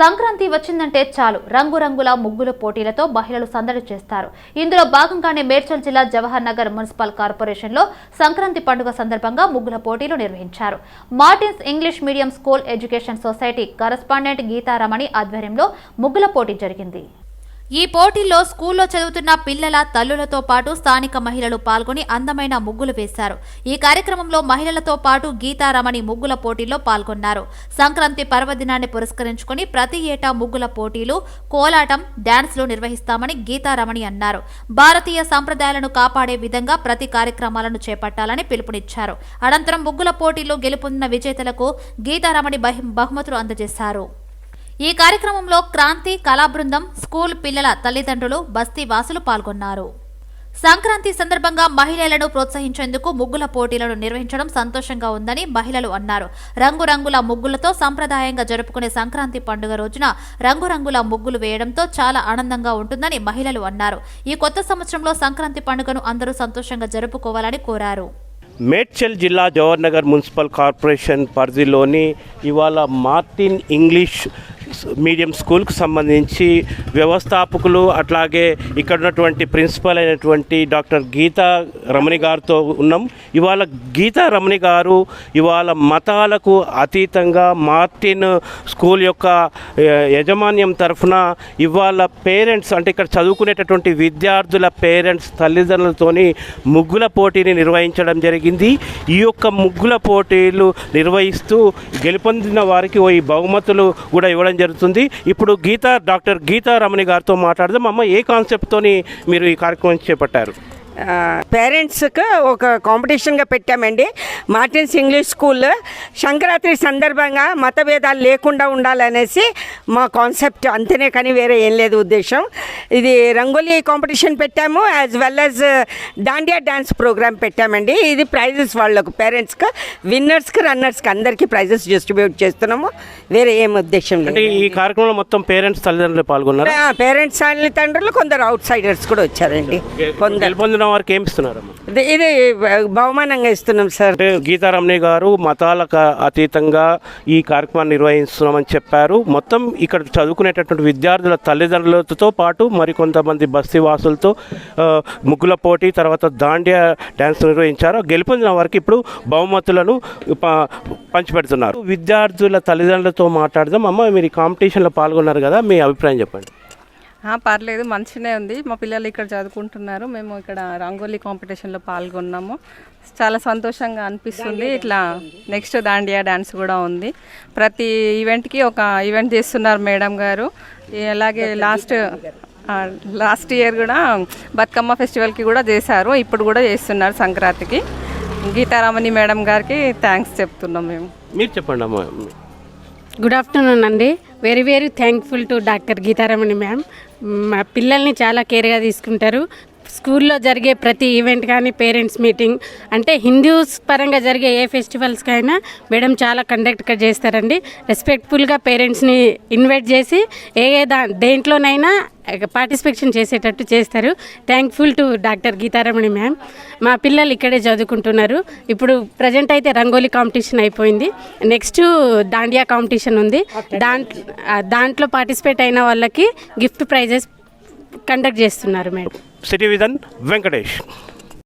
సంక్రాంతి వచ్చిందంటే చాలు. రంగురంగుల ముగ్గుల పోటీలతో మహిళలు సందడి చేస్తారు. ఇందులో భాగంగానే మేడ్చల్ జిల్లా జవహర్ నగర్ మున్సిపల్ కార్పొరేషన్లో సంక్రాంతి పండుగ సందర్భంగా ముగ్గుల పోటీలు నిర్వహించారు. Martins English medium school education society correspondent Geetharamani ఆధ్వర్యంలో ముగ్గుల పోటీ జరిగింది. ఈ పోటీల్లో స్కూల్లో చదువుతున్న పిల్లల తల్లులతో పాటు స్థానిక మహిళలు పాల్గొని అందమైన ముగ్గులు వేశారు. ఈ కార్యక్రమంలో మహిళలతో పాటు గీతారమణి ముగ్గుల పోటీల్లో పాల్గొన్నారు. సంక్రాంతి పర్వదినాన్ని పురస్కరించుకుని ప్రతి ఏటా ముగ్గుల పోటీలు కోలాటం డాన్స్లు నిర్వహిస్తామని గీతారమణి అన్నారు. భారతీయ సంప్రదాయాలను కాపాడే విధంగా ప్రతి కార్యక్రమాలను చేపట్టాలని పిలుపునిచ్చారు. అనంతరం ముగ్గుల పోటీల్లో గెలుపొందిన విజేతలకు గీతారమణి బహి- బహుమతులు అందజేశారు. ఈ కార్యక్రమంలో క్రాంతి కళా బృందం స్కూల్ పిల్లల తల్లిదండ్రులు బస్తీ వాసులు పాల్గొన్నారు. సంక్రాంతి సందర్భంగా మహిళలను ప్రోత్సహించేందుకు ముగ్గుల పోటీలను నిర్వహించడం సంతోషంగా ఉందని మహిళలు అన్నారు. రంగురంగుల ముగ్గులతో సంప్రదాయంగా జరుపుకునే సంక్రాంతి పండుగ రోజున రంగురంగుల ముగ్గులు వేయడంతో చాలా ఆనందంగా ఉంటుందని మహిళలు అన్నారు. ఈ కొత్త సంవత్సరంలో సంక్రాంతి పండుగను అందరూ సంతోషంగా జరుపుకోవాలని కోరారు. మేడ్చల్ జిల్లా జవహర్ నగర్ మున్సిపల్ కార్పొరేషన్ పరిధిలోని ఇవాళ మార్టిన్ ఇంగ్లీష్ మీడియం స్కూల్కి సంబంధించి వ్యవస్థాపకులు అట్లాగే ఇక్కడ ఉన్నటువంటి ప్రిన్సిపల్ అయినటువంటి డాక్టర్ గీతా రమణి గారితో ఉన్నాం. ఇవాళ గీతా రమణి గారు ఇవాళ మతాలకు అతీతంగా మార్టిన్ స్కూల్ యొక్క యాజమాన్యం యజమాన్యం తరఫున ఇవాళ పేరెంట్స్ అంటే ఇక్కడ చదువుకునేటటువంటి విద్యార్థుల పేరెంట్స్ తల్లిదండ్రులతోని ముగ్గుల పోటీని నిర్వహించడం జరిగింది. ఈ యొక్క ముగ్గుల పోటీలు నిర్వహిస్తూ గెలుపొందిన వారికి ఓ ఈ బహుమతులు కూడా ఇవ్వడం జరుగుతుంది. ఇప్పుడు గీతా డాక్టర్ గీతా రమణి గారితో మాట్లాడదాం. అమ్మ ఏ కాన్సెప్ట్తోని మీరు ఈ కార్యక్రమం చేపట్టారు? పేరెంట్స్కి ఒక కాంపిటీషన్గా పెట్టామండి. మార్టిన్స్ ఇంగ్లీష్ స్కూల్ సంక్రాంతి సందర్భంగా మతభేదాలు లేకుండా ఉండాలనేసి మా కాన్సెప్ట్ అంతనే కానీ వేరే ఏం లేదు ఉద్దేశం. ఇది రంగోలీ కాంపిటీషన్ పెట్టాము as well as Dandiya dance program పెట్టామండి. ఇది ప్రైజెస్ వాళ్ళకు పేరెంట్స్కి విన్నర్స్కి రన్నర్స్కి అందరికీ ప్రైజెస్ డిస్ట్రిబ్యూట్ చేస్తున్నాము. వేరే ఏం ఉద్దేశం లేదు. ఈ కార్యక్రమంలో మొత్తం పేరెంట్స్ తల్లిదండ్రులు పాల్గొన్నారు? పేరెంట్స్ తల్లిదండ్రులు కొందరు అవుట్ సైడర్స్ కూడా వచ్చారండి. కొందరు. గెలుపొందిన వారికి ఏమి ఇస్తున్నారమ్మా? ఇది ఇది బహుమానంగా ఇస్తున్నాం సార్. అంటే గీతారమణి గారు మతాలకు అతీతంగా ఈ కార్యక్రమాన్ని నిర్వహిస్తున్నామని చెప్పారు. మొత్తం ఇక్కడ చదువుకునేటటువంటి విద్యార్థుల తల్లిదండ్రులతో పాటు మరికొంతమంది బస్తీ వాసులతో ముగ్గుల పోటీ తర్వాత దాండియా డ్యాన్స్ నిర్వహించారు. గెలుపొందిన వారికి ఇప్పుడు బహుమతులను పంచిపెడుతున్నారు. విద్యార్థుల తల్లిదండ్రులతో మాట్లాడదాం. అమ్మ మీరు ఈ కాంపిటీషన్లో పాల్గొన్నారు కదా మీ అభిప్రాయం చెప్పండి. పర్లేదు మంచిగానే ఉంది. మా పిల్లలు ఇక్కడ చదువుకుంటున్నారు. మేము ఇక్కడ రంగోలీ కాంపిటీషన్లో పాల్గొన్నాము. చాలా సంతోషంగా అనిపిస్తుంది. ఇట్లా నెక్స్ట్ దాండియా డ్యాన్స్ కూడా ఉంది. ప్రతి ఈవెంట్కి ఒక ఈవెంట్ చేస్తున్నారు మేడం గారు. అలాగే లాస్ట్ లాస్ట్ ఇయర్ కూడా బతుకమ్మ ఫెస్టివల్కి కూడా చేశారు. ఇప్పుడు కూడా చేస్తున్నారు సంక్రాంతికి. గీతారామణి మేడం గారికి థ్యాంక్స్ చెప్తున్నాం మేము. మీరు చెప్పండి అమ్మ. గుడ్ ఆఫ్టర్నూన్ అండి. Very very thankful to doctor Geetharamani ma'am. మా పిల్లల్ని చాలా కేర్గా తీసుకుంటారు. స్కూల్లో జరిగే ప్రతి ఈవెంట్ కానీ పేరెంట్స్ మీటింగ్ అంటే హిందూస్ పరంగా జరిగే ఏ ఫెస్టివల్స్కైనా మేడం చాలా కండక్ట్గా చేస్తారండి. రెస్పెక్ట్ఫుల్గా పేరెంట్స్ని ఇన్వైట్ చేసి ఏ ఏ దా దేంట్లోనైనా పార్టిసిపేషన్ చేసేటట్టు చేస్తారు. Thankful to doctor Geetharamani ma'am మా పిల్లలు ఇక్కడే చదువుకుంటున్నారు. ఇప్పుడు ప్రజెంట్ అయితే రంగోలీ కాంపిటీషన్ అయిపోయింది. నెక్స్ట్ దాండియా కాంపిటీషన్ ఉంది. దాంట్లో దాంట్లో పార్టిసిపేట్ అయిన వాళ్ళకి గిఫ్ట్ ప్రైజెస్ కండక్ట్ చేస్తున్నారు మేడం సిటీ విజన్ వెంకటేష్